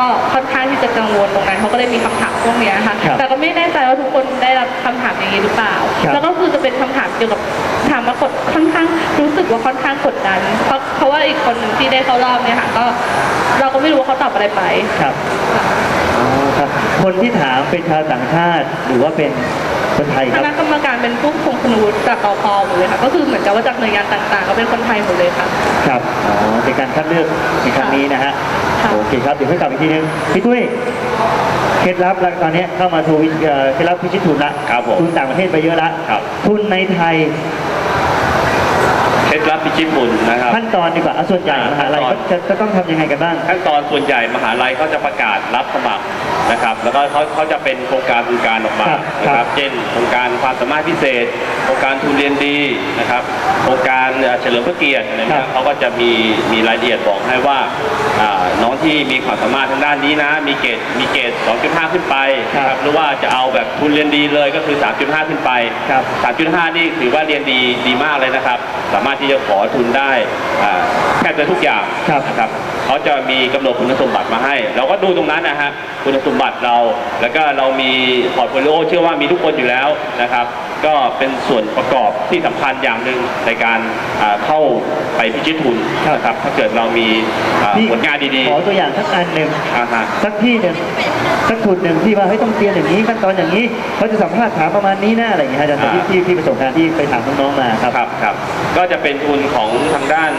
ก็ค่อนข้างที่จะกังวลตรงนั้นเขาก็เลยมีคำถามพวกเนี้ยค่ะครับแต่ก็ไม่แน่ใจว่าทุกคนได้รับคำถามอย่างนี้หรือเปล่า ครับแล้วก็คือจะเป็นคำถามเกี่ยวกับถามมากดค่อนข้างรู้สึกว่าค่อนข้างกดดัน เพราะเพราะว่าอีกคนหนึ่งที่ได้เข้ารอบเนี่ยค่ะก็เราก็ไม่รู้ว่าเขาตอบอะไรไป ครับ อ๋อครับ คนที่ถามเป็นชาวต่างชาติหรือว่าเป็น คนไทยคครับ ณะกรรมการเป็นผู้ทรงคุณวุฒิจากกพหมดเลยค่ะ ก็คือเหมือนกับว่าจากหน่วยงานต่างๆ ก็เป็นคนไทยหมดเลยค่ะ ครับอ๋อเป็นการคัดเลือกในครั้งนี้นะฮะค่ะ โอเคครับเดี๋ยวค่อยกลับอีกทีนึงพี่ตุ้ยเคล็ดลับแล้วตอนนี้เข้ามาทูวิเอ่อเคล็ดลับพิชิตทุนละครับผมทุนต่างประเทศไปเยอะละครับทุนในไทยเคล็ ดลับพิชิตบุญนะครับ ขั้นตอนดีกว่าเอาส่วนใหญ่มหาลัยก็จะจะต้องทำยังไงกันบ้าง ขั้นตอนส่วนใหญ่มหาลัยเขาจะประกาศรับสมัครนะครับ แล้วก็เขาเขาจะเป็นโครงการโครงการออกมาครับนะคครัรับ บ เช่นโครงการความสามารถพิเศษ โครงการทุนเรียนดีนะครับโครงการเอ่อเฉลิมพระเกียรตินะคครัรับบเขาก็จะมีมีรายละเอียดบอกให้ว่าอ่าน้องที่มีความสามารถทางด้านนี้นะ มีเกรดมีเกรด 2.5 ขึ้นไปนะคครัรับบหรือว่าจะเอาแบบทุนเรียนดีเลยก็คือ 3.5 ขึ้นไป ครับ 3.5 นี่ถือว่าเรียนดีดีมากเลยนะครับ สามารถที่จะขอทุนได้อ่าแทบจะทุกอย่างครับนะครับเขาจะมีกำหนดคุณสมบัติมาให้ เราก็ดูตรงนั้นนะฮะคุณสมบัติเรา แล้วก็เรามีพอร์ตโฟลิโอเชื่อว่ามีทุกคนอยู่แล้วนะครับ ก็เป็นส่วนประกอบที่สำคัญอย่างหนึ่งในการอ่าเข้าไปพิชิตทุนนะครับถ้าเกิดเรามีอ่านี่ผลงานดีขอตัวอย่างสักอันหนึ่งๆอ่าฮะสักที่หนึ่ง สักทุนหนึ่งที่ว่าเฮ้ยต้องเรียนอย่างนี้ขั้นตอนอย่างนี้เขาจะสัมภาษณ์ถามประมาณนี้นะอะไรอย่างเงี้ยอาจารย์ที่ที่ที่ประสบการณ์ที่ไปถามน้องๆมาครับ ครับครับก็จะเป็นทุนของทางด้าน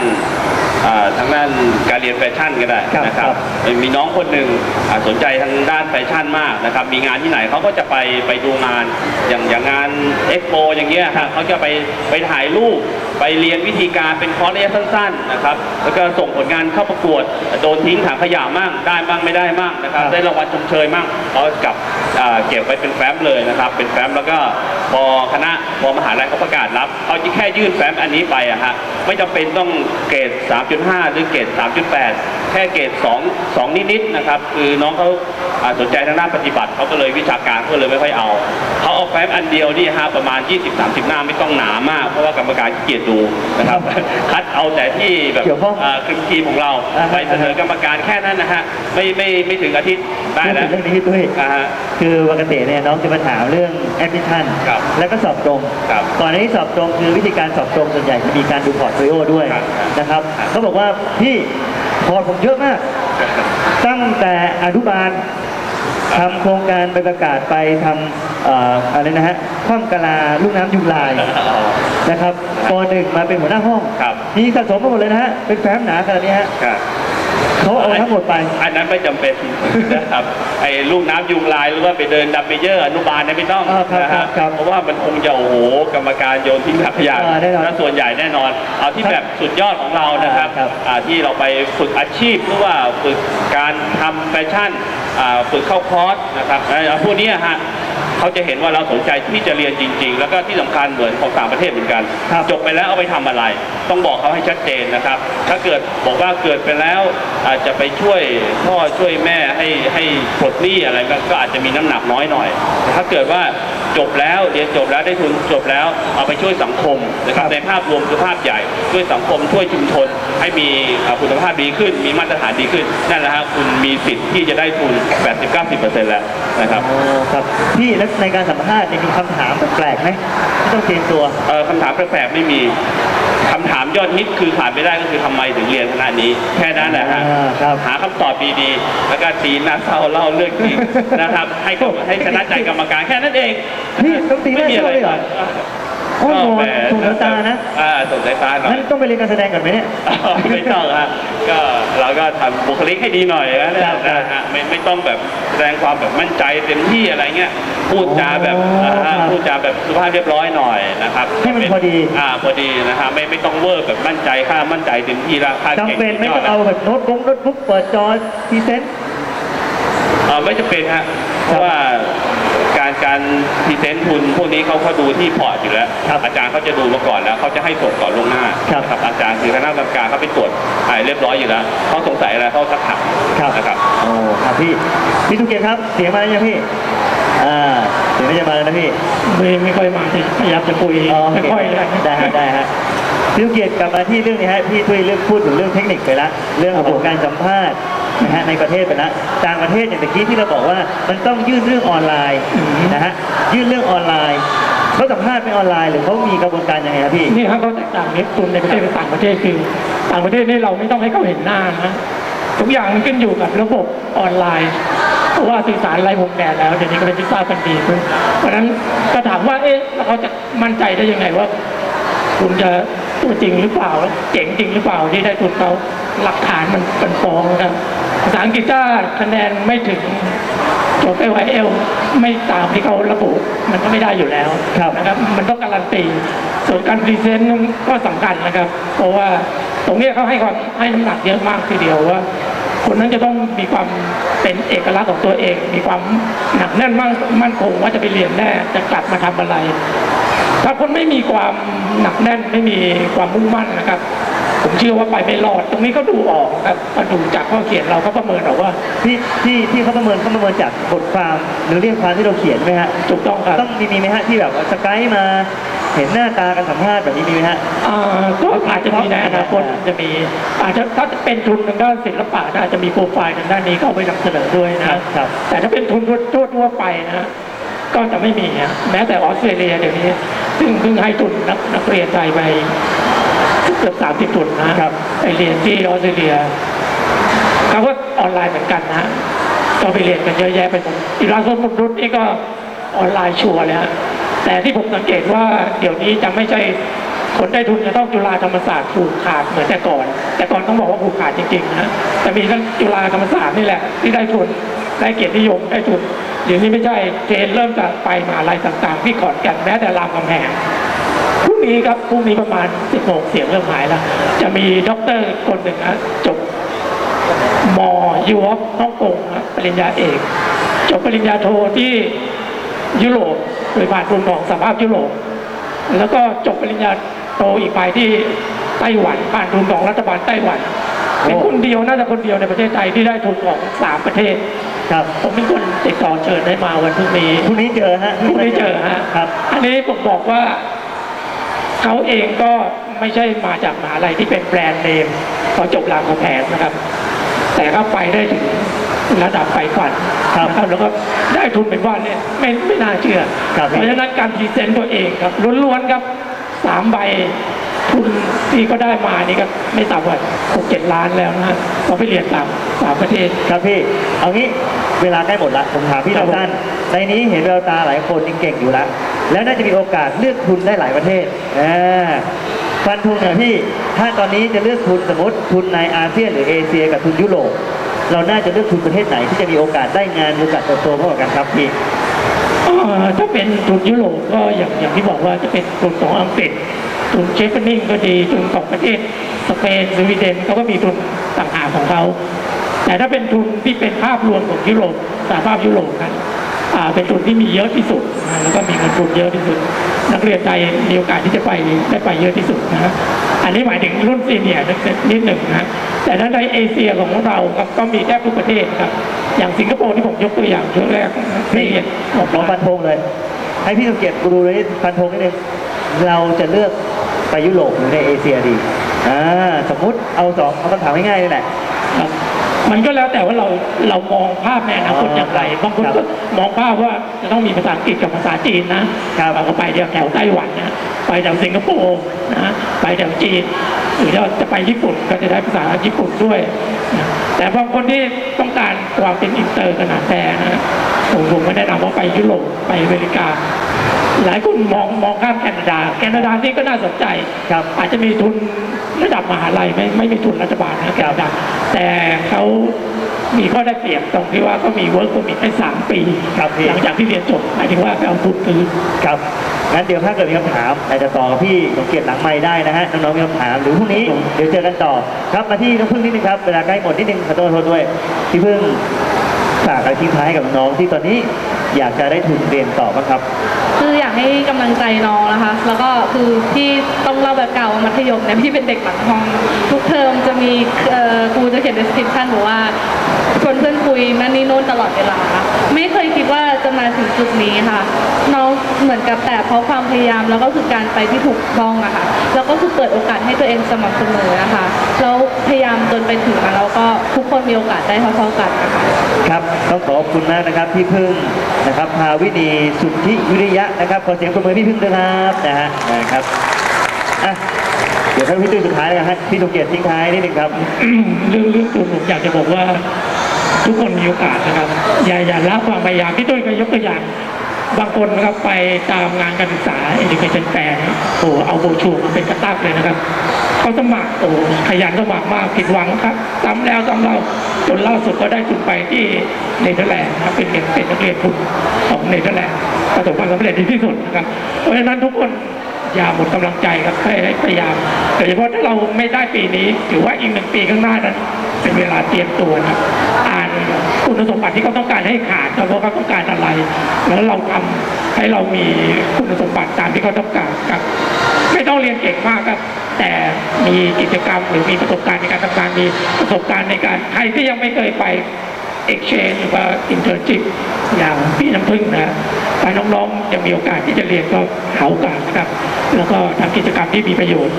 อ่าทางด้านการ เรียนแฟชั่นก็ได้ครับนะครับครับมีน้องคนหนึ่งอ่าสนใจทางด้านแฟชั่นมากนะครับมีงานที่ไหนเขาก็จะไปไปดูงานอย่างอย่างงานเอ็กโปอย่างเงี้ยครับเขาจะไปไปถ่ายรูปไปเรียนวิธีการเป็นคอร์สระยะสั้นๆนะครับแล้วก็ส่งผลงานเข้าประกวดโดนทิ้งถังขยะมั่งได้มั่งไม่ได้มั่งนะครับครับได้รางวัลชมเชยมั่งเขากลับอ่า เก็บไว้เป็นแฟ้มเลยนะครับ เป็นแฟ้มแล้วก็พอคณะพอมหาลัยเขาประกาศรับเขาจะแค่ยื่นแฟ้มอันนี้ไปอะฮะไม่จำเป็นต้องเกรด 3.5 หรือเกรด 3.8 แค่เกรด 2 2 นิดๆนะครับ คือน้องเขาอ่าสนใจทางด้านปฏิบัติเขาก็เลยวิชาการเขาเลยไม่ค่อยเอาเขาเอาแฟ้มอันเดียวนี่ฮะประมาณ 20-30 หน้าไม่ต้องหนามาก เพราะว่ากรรมการขี้เกียจดูนะครับคัดเอาแต่ที่แบบเกี่ยวข้องอ่าคือทีมของเราอ่าฮะไปเสนอกรรมการแค่นั้นนะฮะไม่ไม่ไม่ถึงอาทิตย์ได้พูดแล้ถึวงเรื่องนี้พี่ตุ้ยอ่าฮะคือปกติเนี่ยน้องจะมาถามเรื่องแอดมิชชั่นครับแล้วก็สอบตรงครับก่อนหน้านี้สอบตรงคือวิธีการสอบตรงส่วนใหญ่จะมีการดูพอร์ตโฟลิโอด้วยครับ นะครับครับเขาบอกว่าพี่พอร์ตผมเยอะมาก ตั้งแต่อนุบาลทำโครงการไปประกาศไปทำเอ่ออะไรนะฮะคว่ำกะลาลูกน้ำยุงลาย นะครับปหนึ่งมาเป็นหัวหน้าห้อง ครับ มีสะสมมาหมดเลยนะฮะ เป็นแฟ้มหนาขนาดนี้ฮะ ครับ เขาเอาทั้งหมดไป อันนั้นไม่จำเป็นนะครับไอ้ลูกน้ำยุงลายหรือว่าไปเดินดับเบิลเยอร์อนุบาลเนี่ยไม่ต้องอ่าครับนะครัฮะบครับเพราะว่ามันคงจะโอ้โหกรรมการโยนทิ้งถังขยะอ่าแน่นอนและส่วนใหญ่แน่นอน เอาที่ครับแบบสุดยอดของเรานะครับครับ อ่าที่เราไปฝึกอาชีพหรือว่าฝึกการทำแฟชั่นอ่าฝึกเข้าคอร์สนะครับไอ้พวกนี้ฮะ เขาจะเห็นว่าเราสนใจที่จะเรียนจริง ๆ แล้วก็ที่สำคัญเหมือนของต่างประเทศเหมือนกันครับจบไปแล้วเอาไปทำอะไร ต้องบอกเขาให้ชัดเจนนะครับ ถ้าเกิดบอกว่าเกิดไปแล้วอาจจะไปช่วยพ่อช่วยแม่ให้ให้ปลดหนี้อะไรก็ก็อาจจะมีน้ำหนักน้อยหน่อยแต่ถ้าเกิดว่าจบแล้วเรียนจบแล้วได้ทุนจบแล้วเอาไปช่วยสังคมนะครับครับในภาพรวมคือภาพใหญ่ ช่วยสังคมช่วยชุมชน ให้มีอ่าคุณภาพดีขึ้น มีมาตรฐานดีขึ้นนั่นแหละฮะคุณมีสิทธิ์ที่จะได้ทุน 80-90%แล้วนะครับอ๋อครับพี่แล้วในการสัมภาษณ์เนี่ยมีคำถามแปลกๆไหมที่ต้องเตรียมตัว เอ่อคำถามแปลกๆไม่มีคำถามยอดฮิตคือขาดไม่ได้ก็คือทำไมถึงเรียนคณะนี้ แค่นั้นแหละฮะอ่าครับ หาคำตอบดีๆแล้วก็ตีหน้าเศร้าเล่าเรื่องจริงนะครับ ให้กับให้ชนะใจกรรมการแค่นั้นเองนี่ต้องตีหน้าไม่มีอะไรเศร้าเลยเหรอ โอ้โหก็แหมส่งสายตานะอ่าส่งสายตาหน่อยงั้นต้องไปเรียนการแสดงก่อนไหมเนี่ยไม่ต้องฮะก็เราก็ทำบุคลิกให้ดีหน่อยนะครับนะฮะไม่ไม่ต้องแบบแสดงความแบบมั่นใจเต็มที่อะไรเงี้ยพูดจาแบบอ๋ออ่าฮะครับพูดจาแบบสุภาพเรียบร้อยหน่อยนะครับให้มันพอดีอ่าพอดีนะฮะไม่ไม่ต้องเวอร์แบบมั่นใจค่ามั่นใจเต็มที่แล้วค่าเก่งจำเป็นไม่สุต้ดองยดเอาแบบโน้ตบุ๊กโน้ตบุ๊กเปิดจอพรีเซนต์เอ่อไม่จำเป็นฮะเพราะว่า การการพรีเซนต์ทุนพวกนี้เขาเขาดูที่พอร์ตอยู่แล้วครับอาจารย์เขาจะดูมาก่อนแล้วเขาจะให้ส่งก่อนล่วงหน้าครับนะครับอาจารย์คือคณะกรรมการเขาไปตรวจอ่าเรียบร้อยอยู่แล้วเขาสงสัยอะไรเขาสักถามครับนะครับโอ้ครับพี่พี่ทุกเกียรติครับเสียงมาแล้วยังพี่อ่าเสียงไม่จะมาแล้วนะพี่ไม่ไม่ค่อยมาที่พยายามจะคุยอ๋อโอไม่เคค่อยได้ได้ฮะได้ฮะพี่ทุกเกียรติกลับมาที่เรื่องนี้ฮะพี่ตุ้ยเรื่องพูดถึงเรื่องเทคนิคไปละเรื่องของการสัมภาษณ์ นะฮะในประเทศไปแล้วต่างประเทศอย่างตะกี้ที่เราบอกว่ามันต้องยื่นเรื่องออนไลน์นะฮะยื่นเรื่องออนไลน์เขาสัมภาษณ์เป็นออนไลน์หรือเขามีกระบวนการยังไงครับพี่นี่ครับก็แตกต่างนิดทุนในประเทศกับต่างประเทศคือต่างประเทศนี่เราไม่ต้องให้เขาเห็นหน้านะทุกอย่างมันขึ้นอยู่กับระบบออนไลน์เพราะว่าสื่อสารไร้พรมแดนแล้วเดี๋ยวนี้ก็เป็นที่ทราบกันดีขึ้นเพราะฉะนั้นก็ถามว่าเอ๊ะแล้วเขาจะมั่นใจได้ยังไงว่า คุณจะตัวจริงหรือเปล่าเจ๋งจริงหรือเปล่าที่ได้ทุนเขาหลักฐานมันเป็นฟ้องนะครับ ภาษาอังกฤษถ้าคะแนนไม่ถึงจบ l อ l ไม่ตามที่เขาระบุ มันก็ไม่ได้อยู่แล้วครับนะครับ มันต้องการันตีส่วนการพรีเซนต์ก็สำคัญนะครับ เพราะว่าตรงนี้เขาให้ความให้น้ำหนักเยอะมากทีเดียวว่า คนนั้นจะต้องมีความเป็นเอกลักษณ์ของตัวเอง มีความหนักแน่นมั่นมั่นคงว่าจะไปเรียนแน่จะกลับมาทำอะไร ถ้าคนไม่มีความหนักแน่นไม่มีความมุ่งมั่นนะครับ ผมเชื่อว่าไปไม่รอด ตรงนี้ก็ดูออกครับมาดูจากข้อเขียนเราก็ประเมินออกว่า ที่ที่ที่เขาประเมินเขาประเมินจากบทความหรือเรียงความที่เราเขียนไหมฮะถูกต้องครับ ต้องมีมีไหมฮะที่แบบสกายมาเห็นหน้าตากันสัมภาษณ์แบบนี้มีไหมฮะอ่าก็อาจจะมีในอนาคตจะมี อาจจะถ้าเป็นทุนทางด้านศิลปะอาจจะมีโปรไฟล์ทางด้านนี้ก็เอาไปนำเสนอด้วยนะครับครับ แต่ถ้าเป็นทุนทั่วทั่วๆไปนะฮะก็จะไม่มีฮะแม้แต่ออสเตรเลียเดี๋ยวนี้ ซึ่งเพิ่งให้ทุนนักนักเรียนไทยไป เกือบสามสิบทุนนะครับไปเรียนที่ออสเตรเลียเขาก็ออนไลน์เหมือนกันนะฮะก็ไปเรียนกันเยอะแยะไปหมดอีลาสมุนรุตนี่ก็ออนไลน์ชัวร์เลยฮะแต่ที่ผมสังเกตว่าเดี๋ยวนี้จะไม่ใช่คนได้ทุนจะต้องจุฬาธรรมศาสตร์ผูกขาดเหมือนแต่ก่อน แต่ก่อนต้องบอกว่าผูกขาดจริงๆนะแต่มีทั้งจุฬาธรรมศาสตร์นี่แหละ ที่ได้ทุนได้เกียรตินิยมได้ทุนเดี๋ยวนี้ไม่ใช่เทรนเริ่มจะไปมหาลัยต่างๆ ที่ขอนแก่นแม้แต่รามคำแหง พรุ่งนี้ครับพรุ่งนี้ประมาณ10โมงเสียงเริ่มหายแล้ว จะมีด็อกเตอร์คนหนึ่งนะจบมยูออฟฮ่องกงนะปริญญาเอก จบปริญญาโทที่ยุโรปโดยผ่านทุนของสหภาพยุโรป แล้วก็จบปริญญาโทอีกไปที่ไต้หวันผ่านทุนของรัฐบาลไต้หวันเป็นคนเดียวน่าจะคนเดียวในประเทศไทยที่ได้ทุนของสามประเทศ ครับผมเป็นคนติดต่อเชิญได้มาวันพรุ่งนี้พรุ่งนี้เจอฮะพรุ่งนี้เจอฮะครับ อันนี้ผมบอกว่า เขาเองก็ไม่ใช่มาจากมหาลัยที่เป็นแบรนด์เนมเขาจบรามคำแหงนะครับ แต่ก็ไปได้ถึงระดับไฟฝันครับนะครับแล้วก็ได้ทุนเป็นว่าเนี่ยไม่ไม่น่าเชื่อครับเพราะฉะนั้นการพรีเซนต์ตัวเองครับล้วนๆครับสามใบ ทุนที่ก็ได้มานี่ก็ไม่ต่ำกว่าหกเจ็ดล้านแล้วนะฮะเขาไปเรียนต่างต่างประเทศ ครับพี่ เอางี้เวลาใกล้หมดละผมถามพี่ครับผม สั้นๆในนี้เห็นแววตาหลายคนนี่เก่งอยู่แล้ว แล้วน่าจะมีโอกาสเลือกทุนได้หลายประเทศอ่าฟันทุนเนี่ยพี่ ถ้าตอนนี้จะเลือกทุนสมมติทุนในอาเซียนหรือเอเชียกับทุนยุโรป เราน่าจะเลือกทุนประเทศไหนที่จะมีโอกาสได้งานมีโอกาสเติบโตมากกว่ากันครับพี่ เอ่อถ้าเป็นทุนยุโรปก็อย่างอย่างที่บอกว่าจะเป็นทุนของอังกฤษ ทุนเชฟเฟนิงก็ดีทุนของประเทศสเปนสวีเดนเขาก็มีทุนต่างหากของเขา แต่ถ้าเป็นทุนที่เป็นภาพรวมของยุโรปสหภาพยุโรปนั้นอ่าเป็นทุนที่มีเยอะที่สุดนะแล้วก็มีเงินทุนเยอะที่สุด นักเรียนไทยมีโอกาสที่จะไปได้ไปเยอะที่สุดนะฮะอันนี้หมายถึงรุ่นซีเนียร์นิดหนึ่งนะแต่ถ้าในเอเชียของเราครับก็มีแทบทุกประเทศครับ อย่างสิงคโปร์ที่ผมยกตัวอย่างช่วงแรกนี่หกลองล้าฟันนธงเลย ให้พี่สังเกตดูเลยฟันธงนิดนึงเราจะเลือก ไปยุโรปหรือในเอเชียดีอ่าสมมุติเอาสองเอาคำถามง่ายๆนี่แหละ ครับมันก็แล้วแต่ว่าเราเรามองภาพในอนาคตอย่างไรบางคนครัก็บมองภาพว่าจะต้องมีภาษาอังกฤษกับภาษาจีนนะครับเราก็ไปแถวแถวไต้หวันนะไปแถวสิงคโปร์นะไปแถวจีนหรือเราจะไปญี่ปุ่นก็จะได้ภาษาญี่ปุ่นด้วยนะแต่บางคนที่ต้องการความเป็นอินเตอร์ขนาดแต่นะผมผมไม่แนะนำว่าไปยุโรปไปอเมริกา หลายคนมองมองข้ามแคนาดา แคนาดานี่ก็น่าสนใจครับอาจจะมีทุนระดับมหาลัยไม่ไม่มีทุนรัฐบาลนะแคนาดาแต่เขามีข้อได้เปรียบตรงที่ว่าก็มีเวิร์กพอมิทให้สามปีครับพี่ หลังจากที่เรียนจบหมายถึงว่าไปเอาทุนคืน ครับงั้นเดี๋ยวถ้าเกิดมีคำถามอาจจะต่อกับพี่สมเกียรติหลังไม่ได้นะฮะน้องๆมีคำถามหรือพรุ่งนี้เดี๋ยวเจอกันต่อครับมาที่น้องพึ่งนิดนึงครับเวลาใกล้หมดนิดนึงขอโทษขอโทษด้วยพี่พึ่งฝากอะไรทิ้งท้ายกับน้องๆที่ตอนนี้อยากจะได้ทุนเรียนต่อบ้างครับ คืออยาก ให้กำลังใจน้องนะคะ แล้วก็คือที่ต้องเล่าแบบเก่ามัธยมเนี่ยพี่เป็นเด็กหลังห้อง ทุกเทอมจะมีครูจะเขียน description บอกว่าชวนเพื่อนคุยนั่นนี่โน่นตลอดเวลา ไม่เคยคิดว่า จะมาถึงจุดนี้ค่ะ น้องเหมือนกับแต่เพราะความพยายามแล้วก็คือการไปที่ถูกต้องอะค่ะแล้วก็คือเปิดโอกาสให้ตัวเองสม่ำเสมอนะคะแล้วพยายามจนไปถึงมาแล้วก็ทุกคนมีโอกาสได้เท่าๆกันนะคะครับต้องขอบคุณมากนะครับพี่พึ่งนะครับพาวินีสุทธิวิริยะนะครับขอเสียงปรบมือให้พี่พึ่งด้วยครับนะฮะนะครับอะเดี๋ยวให้พี่ตุ้ยสุดท้ายนะฮะพี่สมเกียรติทิ้งท้ายนิดนึงครับ เรื่องเรื่องตัวผมอยากจะบอกว่า ทุกคนมีโอกาสนะครับ อย่าอย่าละความพยายามพี่ตุ้ยก็ยกตัวอย่าง บางคนนะครับไปตามงานการศึกษา education fair โอ้เอาโบชัวมาเป็นกระตักเลยนะครับเขาสมัครโอ้ขยันสมัครมากผิดหวังครับซ้ำแล้วซ้ำเล่าจนล่าสุดก็ได้ทุนไปที่เนเธอร์แลนด์นะครับเป็นเด็กเป็นนักเรียนทุนของเนเธอร์แลนด์ประสบความสำเร็จดีที่สุดนะครับ เพราะฉะนั้นทุกคนอย่าหมดกำลังใจครับให้พยายามโดยเฉพาะถ้าเราไม่ได้ปีนี้ ถือว่าอีกหนึ่งปีข้างหน้านั้น เป็นเวลาเตรียมตัวนะอ่าน คุณสมบัติที่เขาต้องการให้ขาดครับว่าเขาต้องการอะไร แล้วเราทำให้เรามีคุณสมบัติตามที่เขาต้องการครับ ไม่ต้องเรียนเก่งมากครับ แต่มีกิจกรรมหรือมีประสบการณ์ในการทำงานมีประสบการณ์ในการใครที่ยังไม่เคยไป exchange หรือว่า internship อย่างพี่น้ำพึ่งนะถ้าน้องๆยังมีโอกาสที่จะเรียนก็หาโอกาสนะครับ แล้วก็ทำกิจกรรมที่มีประโยชน์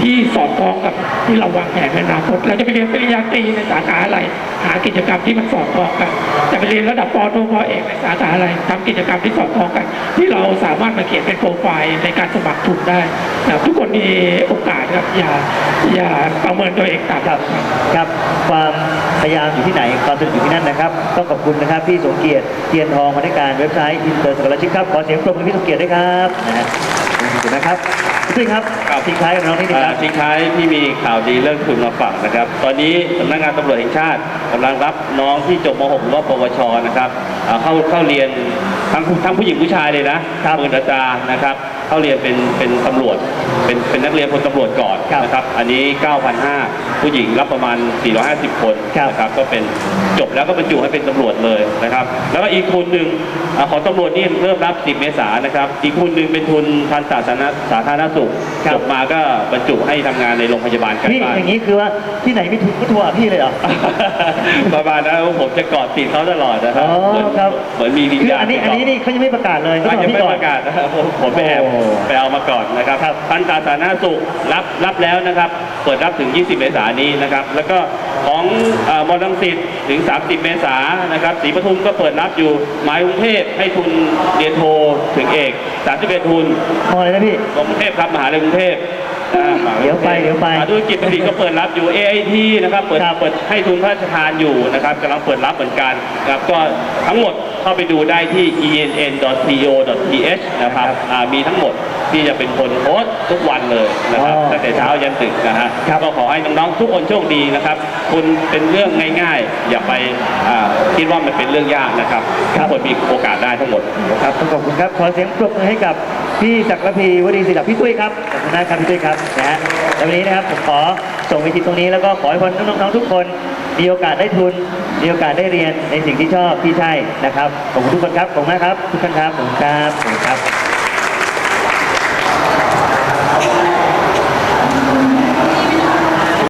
ที่สอดคล้องกับที่เราวางแผนในอนาคตเราจะไปเรียนปริญญาตรีในสาขาอะไร หากิจกรรมที่มันสอดคล้องกันจะไปเรียนระดับปโทปอเอกในสาขาอะไรทำกิจกรรมที่สอดคล้องกัน ที่เราสามารถมาเขียนเป็นโปรไฟล์ในการสมัครทุนได้นะทุกคนมีโอกาสครับอย่าอย่าประเมินตัวเองต่ำครับ ครับ ความพยายามอยู่ที่ไหนความสนุกอยู่ที่นั่นนะครับต้องขอบคุณนะครับพี่สมเกียรติเทียนทองมาในการเว็บไซต์อินเตอร์สกอลชิพครับขอเสียงปรบมือให้พี่สมเกียรติด้วยครับนะฮะขอบคุณนะครับพี่ตุ้ยครับครับ ทิ้งท้ายกับน้องนิดนึงคอ่ารับ ทิ้งท้ายที่มีข่าวดีเรื่องทุนมาฝากนะครับ ตอนนี้สำนักงานตำรวจแห่งชาติกำลังรับน้องที่จบม .6 หรือว่าปวชนะครับอ่าเข้าเข้าเรียนทั้งทั้งผู้หญิงผู้ชายเลยนะครับเมืองตรานะครับ เข้าเรียนเป็นเป็นตำรวจ เป็นเป็นนักเรียนพลตำรวจก่อนครับนะครับ อันนี้ 9,500 ผู้หญิงรับประมาณ 450 คนครับนะครับ ก็เป็นจบแล้วก็บรรจุให้เป็นตำรวจเลยนะครับ แล้วก็อีกทุนหนึ่งอาของตำรวจนี่เริ่มรับ 10 เมษายนนะครับ อีกทุนหนึ่งเป็นทุนพันสาธารณสาธารณสุขครับ จบมาก็บรรจุให้ทำงานในโรงพยาบาลใกล้พี่บ้านอย่างนี้คือว่าที่ไหนไม่ถูกก็ทัวร์พี่เลยเหรอ ประมาณนั้นผมจะเกาะติดเขาตลอดนะคอ๋รัอบเหมือนครับ เหมือนมีวิญคือญาณอันนี้อันนี้นี่เขายังไม่ประกาศเลยอาต้องรอยังพี่ไม่ก่อปน ระกาศนะครับผมผมไปแอบโอ้ไปเอามาก่อนนะครับครับท่านสาธารณสุขรับรับแล้วนะครับ เปิดรับถึง 20 เมษายนนี้นะครับ แล้วก็ของเอ่อมอลังสิตถึง 30 เมษายนนะครับศรีปทุมก็เปิดรับอยู่หมายกรุงเทพให้ทุนเรียนโทถึงเอก31ทุนพอเลยนะพี่กรุงเทพครับมหาลัยกรุงเทพอ่ามหาเดี๋ยวไปเดี๋ยวไปมหาธุรกิจบัณฑิตก็เปิดรับอยู่ AIT นะครับเปิดครับ เปิดให้ทุนพระราชทานอยู่นะครับกำลังเปิดรับเหมือนกันนะครับก็ทั้งหมดเข้าไปดูได้ที่ enn.co.th นะครับอ่ามีทั้งหมด ที่จะเป็นคนโพสต์ทุกวันเลยนะครับอ๋อตั้งแต่เช้ายันดึกนะฮะครับ ก็ขอให้น้องๆทุกคนโชคดีนะครับ คุณเป็นเรื่องง่ายๆ อย่าไปอ่าคิดว่ามันเป็นเรื่องยากนะครับทุกคนมีโอกาสได้ทั้งหมด ครับต้องขอบคุณครับ ขอเสียงปรบมือให้กับพี่จักรพีวดีศิลป์พี่ตุ้ยครับขอบคุณนะครับพี่ตุ้ยครับนะฮะแล้ววันนี้นะครับผมขอส่งวิธีตรงนี้แล้วก็ขอให้คนน้องๆทุกคน มีโอกาสได้ทุน มีโอกาสได้เรียนในสิ่งที่ชอบที่ใช่นะครับขอบคุณทุกคนครับขอบคุณมากครับทุกท่านครับขอบคุณครับขอบคุณครับ